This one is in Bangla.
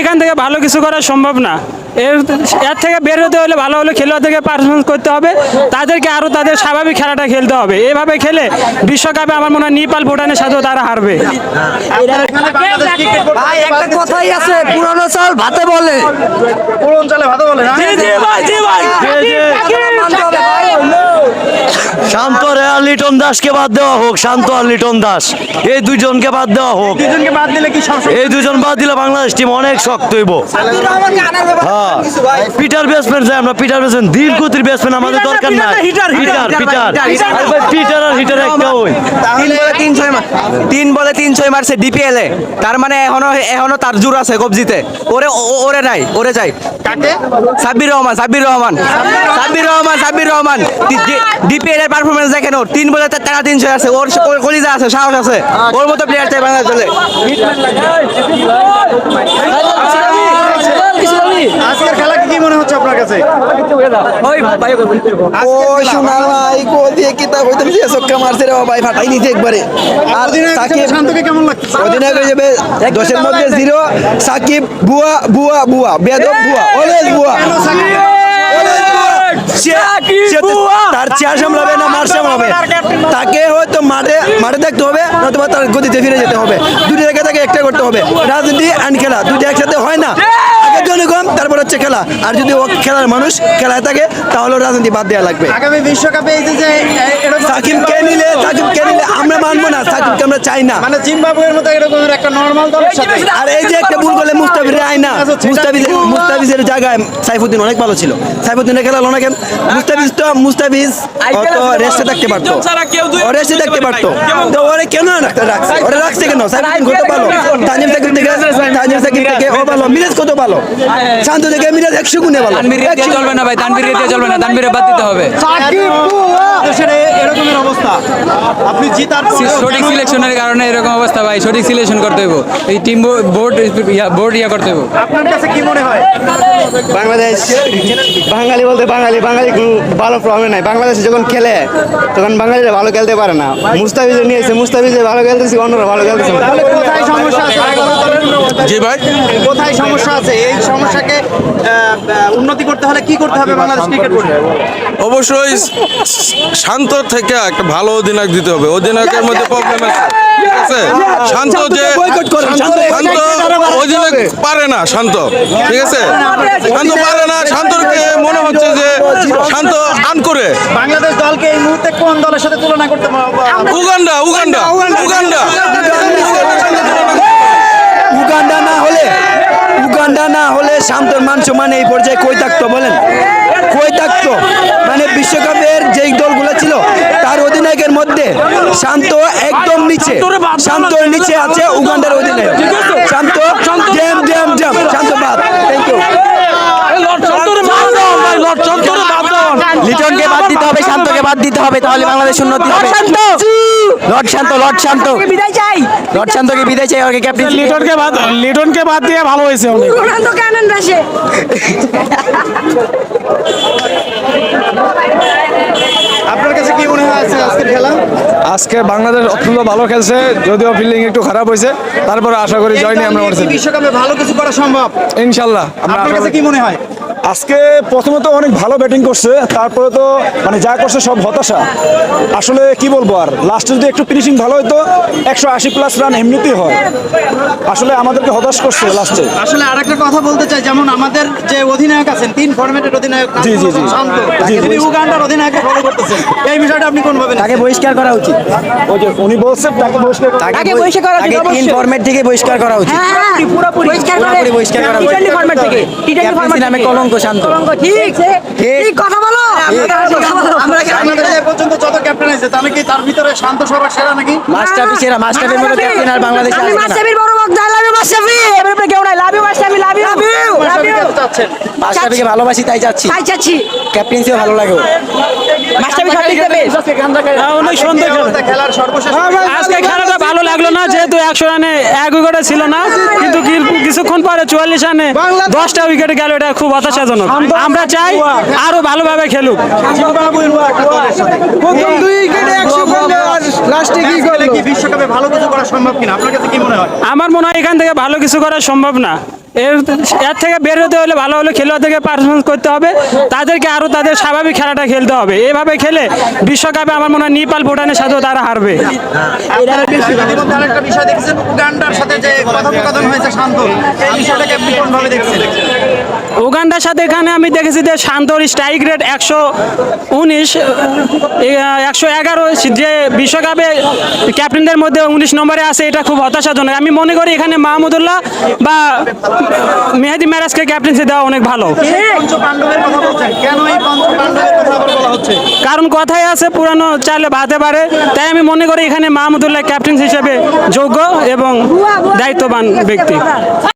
এখান থেকে ভালো কিছু করা সম্ভব না। এর এর থেকে বের হতে হলে ভালো ভালো খেলোয়াড়দেরকে পারফরমেন্স করতে হবে। তাদেরকে আরও তাদের স্বাভাবিক খেলাটা খেলতে হবে। এভাবে খেলে বিশ্বকাপে আমার মনে হয় নেপাল ভুটানের সাথেও তারা হারবে। ভাই একটা কথাই আছে পুরানো চাল ভাতে বলে। পুরন চালে ভালো বলে না মানতে হবে ভাই। শান্ত রে আর লিটন দাসকে বাদ দেওয়া হোক শান্ত আর লিটন দাস। এই দুইজনকে বাদ দেওয়া হোক। দুজনকে বাদ দিলে কি এই দুজন বাদ দিলে বাংলাদেশ টিম অনেক শক্ত হইব। হ্যাঁ। পিটার ব্যাটসম্যান চাই আমরা পিটার ব্যাটসম্যান ধীর গতির ব্যাটসম্যান আমাদের দরকার নাই। পিটার পিটার পিটার আর হিটার একটা ওই। তিন বলে তিন ছয় মার তিন বলে তিন ছয় মারছে ডিপিএল এ। তার মানে এখনও এখনও তার জোর আছে কবজিতে। ওরে ওরে নাই ওরে যাই কাকে? সাব্বির রহমান সাব্বির রহমান। সাব্বির রহমান। সাব্বির রহমান ডিপিএল এর পারফরমেন্স দেখেন ওর। তিন বলে তারা তিন ছয় আছে। ওর ওর কলিজা আছে সাহস আছে। ওর মতো প্লেয়ার চাই বাংলাদেশ। দলে আজকের খেলা কি মনে হচ্ছে আপনার কাছে? ওই শোনা ভাই গোল দিয়ে কিতাব হইতে দিয়ে চক্কা মারছে রে ভাই ফাটাই নিতে একবারে। আর সাকিব শান্তকে কেমন লাগছে? অধিনায়ক হয়ে যাবে দশের মধ্যে জিরো সাকিব বুয়া বুয়া বুয়া বেদব বুয়া অলওয়েজ বুয়া Always বুয়া। সে- সে তো তার চেয়ার সামলাবে না মার সামলাবে। তাকে হয়তো মাঠে মাঠে দেখতে হবে নতুবা তার গতিতে ফিরে যেতে হবে। দুটি তাকে একটা করতে হবে রাজনীতি অ্যান্ড খেলা। দুটি একসাথে হয় না। জনগণ তারপর হচ্ছে খেলা। আর যদি ও খেলার মানুষ খেলায় থাকে তাহলে রাজনীতি বাদ দেওয়া লাগবে। আগামী বিশ্বকাপে এরকম সাকিবকে নিলে সাকিবকে নিলে আমরা মানবো না সাকিবকে আমরা চাই না। মানে জিম্বাবুয়ের মতো এরকমের একটা নর্মাল দলের সাথে আর এই যে একটা ভুল করলে মুস্তাফিজের আয় না মুস্তাফিজের মুস্তাফিজের জায়গায় সাইফুদ্দিন অনেক ভালো ছিল। সাইফুদ্দিনের খেলা কেন? মুস্তাফিজ তো মুস্তাফিজ অত রেস্টে থাকতে পারতো। ও রেস্টে থাকতে পারতো। তো ওরে কেন রাখতে রাখছে ওরে রাখছে কেন? কত ভালো তাজিম সাকিব থেকে তাজিম সাকিব থেকে ও ভালো। শান্ত থেকে মিরাজ একশো গুণে ভালো? চলবে না ভাই তানভীর দিয়ে চলবে না তানভীরে বাদ দিতে হবে। এরকমের অবস্থা। আপনি জিতার সঠিক সিলেকশনের কারণে এরকম অবস্থা ভাই সঠিক সিলেকশন করতে হইব। এই টিম বোর্ড বোর্ড ইয়া করতে হইব। আপনার কাছে কি মনে হয়? বাংলাদেশ বাঙালি বলতে বাঙালি বাঙালি কোনো ভালো প্রবলেম নাই। বাংলাদেশে যখন খেলে তখন বাঙালিরা ভালো খেলতে পারে না। মুস্তাফিজ নিয়েছে মুস্তাফিজে ভালো খেলতেছি অন্যরা ভালো খেলতেছে। কোথায় সমস্যা আছে? জি ভাই। কোথায় সমস্যা আছে? এই সমস্যাকে উন্নতি করতে হলে কি করতে হবে বাংলাদেশ ক্রিকেট বোর্ডে অবশ্যই শান্ত থেকে একটা ভালো অধিনায়ক দিতে হবে অধিনায়কের মধ্যে প্রবলেম আছে ঠিক আছে শান্ত যে শান্ত অধিনায়ক পারে না শান্ত ঠিক আছে শান্ত পারে না শান্তকে মনে হচ্ছে যে শান্ত আন করে বাংলাদেশ দলকে এই মুহূর্তে কোন দলের সাথে তুলনা করতে পারব? উগান্ডা উগান্ডা উগান্ডা উগান্ডা না হলে উগান্ডা না হলে শান্তর মান সম্মান এই পর্যায়ে কই থাকতো বলেন? কই থাকতো? মানে বিশ্বকাপের যেই দলগুলো ছিল তার অধিনায়কের মধ্যে শান্ত একদম নিচে শান্তর নিচে আছে উগান্ডার অধিনায়ক। শান্ত জেম জেম জেম শান্ত বাদ। থ্যাংক ইউ লিটনকে বাদ দিতে হবে শান্তকে বাদ দিতে হবে তাহলে বাংলাদেশ উন্নতি হবে। লর্ড শান্ত। লর্ড শান্ত বিদায় চাই। বিদায় চাই ওকে ক্যাপ্টেন লিটনকে বাদ লিটনকে বাদ দিয়ে ভালো হয়েছে অনেক। আপনার কাছে কি মনে হয় আছে আজকের খেলা? আজকে বাংলাদেশ অত্যন্ত ভালো খেলছে যদিও ফিল্ডিং একটু খারাপ হয়েছে। তারপরে আশা করি জয় নিয়ে আমরা বিশ্বকাপে ভালো কিছু করা সম্ভব। ইনশাল্লাহ আপনার কাছে কি মনে হয়? আজকে প্রথমত অনেক ভালো ব্যাটিং করছে তারপরে তো মানে যা করছে সব হতাশা। আসলে কি বলব আর লাস্টে যদি একটু ফিনিশিং ভালো হতো একশো আশি প্লাস রান এমনিতেই হয়। আসলে আমাদেরকে হতাশ করছে লাস্টে আসলে আরেকটা কথা বলতে চাই যেমন আমাদের যে অধিনায়ক আছেন তিন ফরম্যাটের অধিনায়ক জি, জি, জি। শান্ত। তিনি উগান্ডার অধিনায়ককে ফলো করতেছেন এই বিষয়টা আপনি কোন ভাবেন? তাকে বহিষ্কার করা উচিত। ওই যে উনি বলছে তাকে বসলে তাকে বহিষ্কার করা উচিত তিন ফরম্যাট থেকে বহিষ্কার করা উচিত। পুরোপুরি বহিষ্কার করা উচিত। ফরম্যাট থেকে ক্যাপ্টেন্সি নামে কলঙ্ক। শান্ত। ঠিক ঠিক কথা বলো। আমরা বাংলাদেশে এ পর্যন্ত যত ক্যাপ্টেন আছে তাহলে কি তার ভিতরে শান্ত সবার সেরা নাকি? মাস্টারপি সেরা মাস্টারপির মতো ক্যাপ্টেন আর বাংলাদেশে আমি বড় লাভ ইউ মাস্টারবি এর উপরে কেউ নাই। Love you মাস্টারবি love you love you love you চাচ্ছেন? মাস্টারপিকে ভালোবাসি তাই যাচ্ছি তাই চাচ্ছি। ক্যাপ্টেন্সিও ভালো লাগে ওর। মাস্টারবি সঠিক দেবে অনেক সুন্দর খেলা খেলার সর্বশেষ আজকে খেলাটা ভালো লাগল না যেহেতু একশো রানে এক উইকেটে ছিল না কিন্তু কিছুক্ষণ পরে চুয়াল্লিশ রানে দশটা উইকেটে গেল এটা খুব হতাশাজনক। আমরা চাই আরও ভালোভাবে খেলুক। লাস্টে কি বিশ্বকাপে ভালো কিছু করা সম্ভব কিনা? আপনার কাছে কি মনে হয়? আমার মনে হয় এখান থেকে ভালো কিছু করা সম্ভব না। এর এর থেকে বের হতে হলে ভালো হলে খেলোয়াড়দেরকে পারফরমেন্স করতে হবে। তাদেরকে আরও তাদের স্বাভাবিক খেলাটা খেলতে হবে। এভাবে খেলে বিশ্বকাপে আমার মনে হয় নেপাল ভুটানের সাথেও তারা হারবে। উগান্ডার সাথে এখানে আমি দেখেছি যে শান্তর স্ট্রাইক রেট একশো উনিশ একশো এগারো যে বিশ্বকাপে ক্যাপ্টেনদের মধ্যে উনিশ নম্বরে আছে এটা খুব হতাশাজনক। আমি মনে করি এখানে মাহমুদুল্লাহ বা মেহেদি ম্যারাজকে ক্যাপ্টেন্সি দেওয়া অনেক ভালো। পঞ্চ পাণ্ডবের কথা বলছেন। কেন এই পঞ্চ পাণ্ডবের কথা আবার বলা হচ্ছে? কারণ কথাই আছে পুরানো চাইলে ভাতে পারে তাই আমি মনে করি এখানে মাহমুদুল্লাহ ক্যাপ্টেন্স হিসেবে যোগ্য এবং দায়িত্ববান ব্যক্তি।